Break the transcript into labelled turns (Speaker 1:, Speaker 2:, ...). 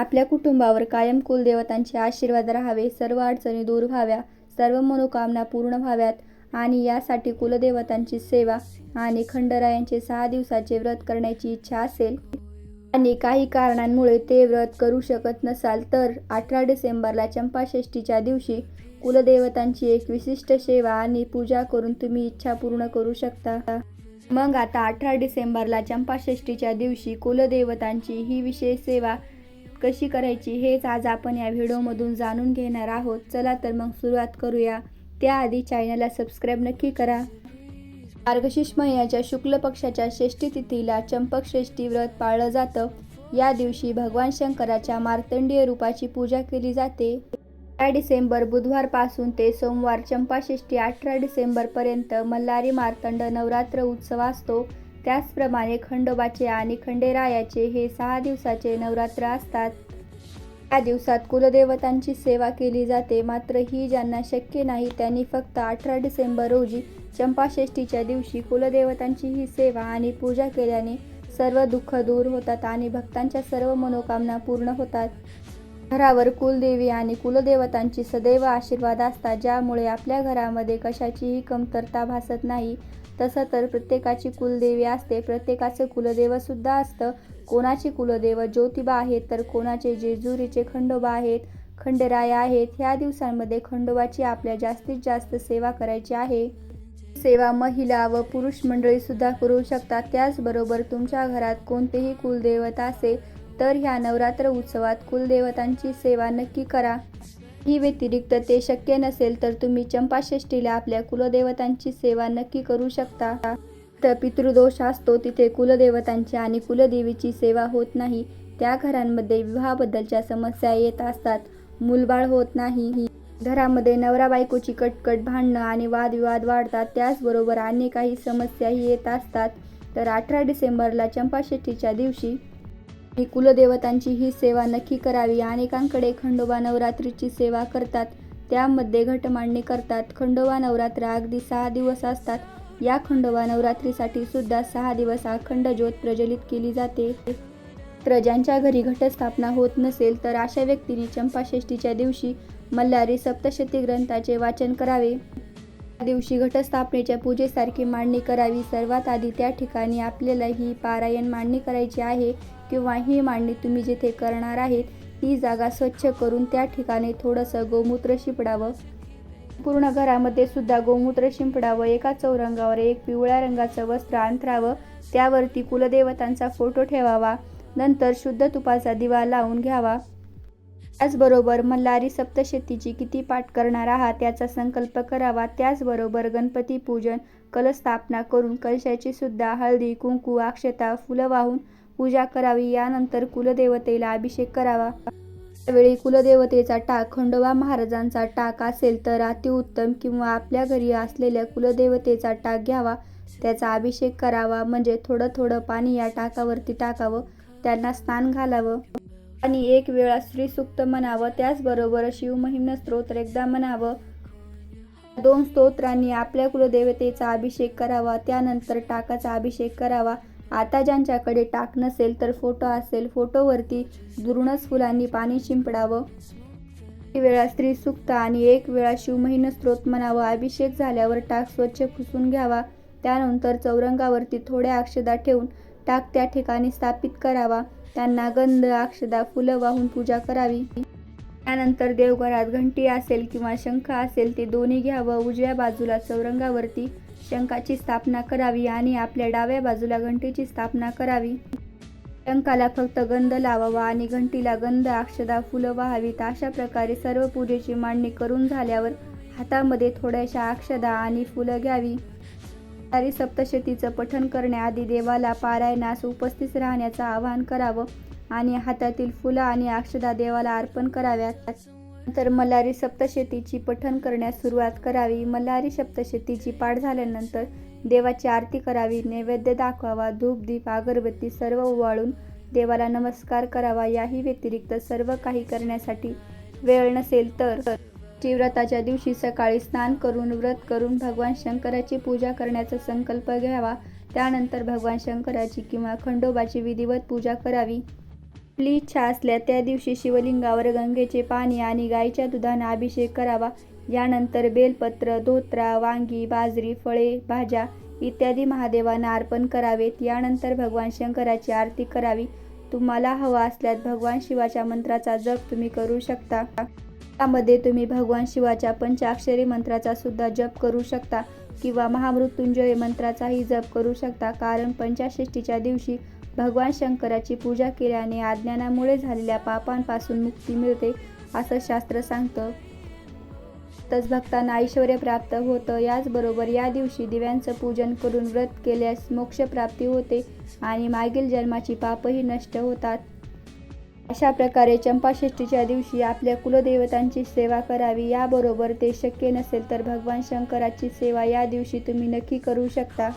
Speaker 1: आपल्या कुटुंबावर कायम कुलदेवतांचे आशीर्वाद राहावे सर्व अडचणी दूर व्हाव्या सर्व मनोकामना पूर्ण व्हाव्यात आणि यासाठी कुलदेवतांची सेवा आणि खंडरायांचे सहा दिवसाचे व्रत करण्याची इच्छा असेल. आणि काही कारणांमुळे ते व्रत करू शकत नसाल तर अठरा डिसेंबरला चंपाषष्ठीच्या दिवशी कुलदेवतांची एक विशिष्ट सेवा आणि पूजा करून तुम्ही इच्छा पूर्ण करू शकता. मग आता अठरा डिसेंबरला चंपाषष्ठीच्या दिवशी कुलदेवतांची ही विशेष सेवा कशी करायची हेच आज आपण या व्हिडिओमधून जाणून घेणार आहोत. चला तर मग सुरुवात करूया. त्याआधी चॅनलला सबस्क्राईब नक्की करा. मार्गशीर्ष महिन्याच्या शुक्ल पक्षाच्या षष्ठी तिथीला चंपकश्रेष्ठी व्रत पाळलं जातं. या दिवशी भगवान शंकराच्या मार्तंडीय रूपाची पूजा केली जाते. अठरा डिसेंबर बुधवारपासून ते सोमवार चंपाषष्ठी अठरा डिसेंबरपर्यंत मल्हारी मार्तंड नवरात्र उत्सव असतो. त्याचप्रमाणे खंडोबाचे आणि खंडेरायाचे हे सहा दिवसाचे नवरात्र असतात. या दिवसात कुलदेवतांची सेवा केली जाते. मात्र ही ज्यांना शक्य नाही त्यांनी फक्त अठरा डिसेंबर रोजी चंपाषष्ठीच्या दिवशी कुलदेवतांची ही सेवा आणि पूजा केल्याने सर्व दुःख दूर होतात आणि भक्तांच्या सर्व मनोकामना पूर्ण होतात. घरावर कुलदेवी आणि कुलदेवतांची सदैव आशीर्वाद असतात ज्यामुळे आपल्या घरामध्ये कशाचीही कमतरता भासत नाही. तसं तर प्रत्येकाची कुलदेवी असते. प्रत्येकाचं कुलदेवसुद्धा असतं. कोणाचे कुलदेव ज्योतिबा आहेत तर कोणाचे जेजुरीचे खंडोबा आहेत खंडेराया आहेत. ह्या दिवसांमध्ये खंडोबाची आपल्या जास्तीत जास्त सेवा करायची आहे. सेवा महिला व पुरुष मंडळी सुद्धा करू शकतात. त्याचबरोबर तुमच्या घरात कोणतेही कुलदेवता असेल तर ह्या नवरात्र उत्सवात कुलदेवतांची सेवा नक्की करा. ही व्यतिरिक्त ते शक्य नसेल तर तुम्ही चंपाषष्ठीला आपल्या कुलदेवतांची सेवा नक्की करू शकता. तर पितृदोष असतो तिथे कुलदेवतांची आणि कुलदेवीची सेवा होत नाही. त्या घरांमध्ये विवाहाबद्दलच्या समस्या येत असतात. मूलबाळ होत नाही. घरामध्ये नवरा बायकोची कटकट भांडणं आणि वादविवाद वाढतात. त्याचबरोबर अन्य काही समस्याही येत असतात. तर अठरा डिसेंबरला चंपाषष्ठीच्या दिवशी आणि कुलदेवतांची ही सेवा नक्की करावी. अनेकांकडे खंडोबा नवरात्रीची सेवा करतात. त्यामध्ये घटमांडणी करतात. खंडोबा नवरात्र अगदी सहा दिवस असतात. या खंडोबा नवरात्रीसाठी सुद्धा सहा दिवस अखंड ज्योत प्रज्वलित केली जाते. तर ज्यांच्या घरी घटस्थापना होत नसेल तर अशा व्यक्तींनी चंपाषष्ठीच्या दिवशी मल्हारी सप्तशती ग्रंथाचे वाचन करावे. त्या दिवशी घटस्थापनेच्या पूजेसारखी मांडणी करावी. सर्वात आधी त्या ठिकाणी आपल्याला ही पारायण मांडणी करायची आहे. किंवा ही मांडणी तुम्ही जिथे करणार आहेत ती जागा स्वच्छ करून त्या ठिकाणी थोडंसं गोमूत्र शिंपडावं. पूर्ण घरामध्ये सुद्धा गोमूत्र शिंपडावं एका चौरंगावर एक पिवळ्या रंगाचं वस्त्र अंथरावं त्यावरती कुलदेवतांचा फोटो ठेवावा नंतर शुद्ध तुपाचा दिवा लावून घ्यावा. त्याचबरोबर मल्हारी सप्तशतीची किती पाठ करणार आहात याचा संकल्प करावा. त्याचबरोबर गणपती पूजन कलस्थापना करून कलशाची सुद्धा हळदी कुंकू अक्षता फुलं वाहून पूजा करावी. यानंतर कुलदेवतेला अभिषेक करावा. त्यावेळी कुलदेवतेचा टाक खंडोबा महाराजांचा टाक असेल तर अतिउत्तम किंवा आपल्या घरी असलेल्या कुलदेवतेचा टाक घ्यावा. त्याचा अभिषेक करावा. म्हणजे थोडं थोडं पाणी या टाकावरती टाकावं. त्यांना स्नान घालावं. आणि एक वेळा श्रीसुक्त म्हणावं. त्याचबरोबर शिवमहिम्न स्तोत्र एकदा म्हणावं. दोन स्तोत्रांनी आपल्या कुलदेवतेचा अभिषेक करावा. त्यानंतर टाकाचा अभिषेक करावा. आता ज्यांच्याकडे टाक नसेल तर फोटो असेल फोटोवरती दुरूनच फुलांनी पाणी शिंपडावं. एक वेळा स्त्रीसुक्त आणि एक वेळा शिवमहिन स्त्रोत म्हणावं. अभिषेक झाल्यावर टाक स्वच्छ पुसून घ्यावा. त्यानंतर चौरंगावरती थोड्या अक्षदा ठेवून टाक त्या ठिकाणी स्थापित करावा. त्यांना गंध अक्षदा फुलं वाहून पूजा करावी. त्यानंतर देवघरात घंटी असेल किंवा शंख असेल ते दोन्ही घ्यावं. उजव्या बाजूला चौरंगावरती शंखाची स्थापना करावी आणि आपल्या डाव्या बाजूला घंटीची स्थापना करावी. शंखाला फक्त गंध लावावा आणि घंटीला गंध अक्षदा फुलं वाहावीत अशा प्रकारे सर्व पूजेची मांडणी करून झाल्यावर हातामध्ये थोड्याशा अक्षदा आणि फुलं घ्यावी. सारी सप्तशतीचं पठण करण्याआधी देवाला पारायणास उपस्थित राहण्याचं आवाहन करावं आणि हातातील फुलं आणि अक्षदा देवाला अर्पण कराव्यात. नंतर मल्हारी सप्तशतीची पठण करण्यास सुरुवात करावी. मल्हारी सप्तशतीची पाठ झाल्यानंतर देवाची आरती करावी. नैवेद्य दाखवावा. धूप दीप अगरबत्ती सर्व ओवाळून देवाला नमस्कार करावा. याही व्यतिरिक्त सर्व काही करण्यासाठी वेळ नसेल तर व्रताच्या दिवशी सकाळी स्नान करून व्रत करून भगवान शंकराची पूजा करण्याचा संकल्प घ्यावा. त्यानंतर भगवान शंकराची किंवा खंडोबाची विधिवत पूजा करावी. आपली इच्छा असल्या त्या दिवशी शिवलिंगावर गंगेचे पाणी आणि गाईच्या दुधानं अभिषेक करावा. यानंतर बेलपत्र धोत्रा वांगी बाजरी फळे भाज्या इत्यादी महादेवांना अर्पण करावेत. यानंतर भगवान शंकराची आरती करावी. तुम्हाला हवा असल्यास भगवान शिवाच्या मंत्राचा जप तुम्ही करू शकता. त्यामध्ये तुम्ही भगवान शिवाच्या पंचाक्षरी मंत्राचा सुद्धा जप करू शकता किंवा महामृत्युंजय मंत्राचाही जप करू शकता. कारण पंचाषष्टीच्या दिवशी भगवान शंकराची पूजा केल्याने अज्ञानामुळे झालेल्या पापांपासून मुक्ती मिळते असं शास्त्र सांगतं. तच भक्तांना ऐश्वर प्राप्त होतं. याचबरोबर या दिवशी दिव्यांचं पूजन करून व्रत केल्यास मोक्षप्राप्ती होते आणि मागील जन्माची पापही नष्ट होतात. अशा प्रकारे चंपाषष्ठीच्या दिवशी आपल्या कुलदेवतांची सेवा करावी याबरोबर ते शक्य नसेल तर भगवान शंकराची सेवा या दिवशी तुम्ही नक्की करू शकता.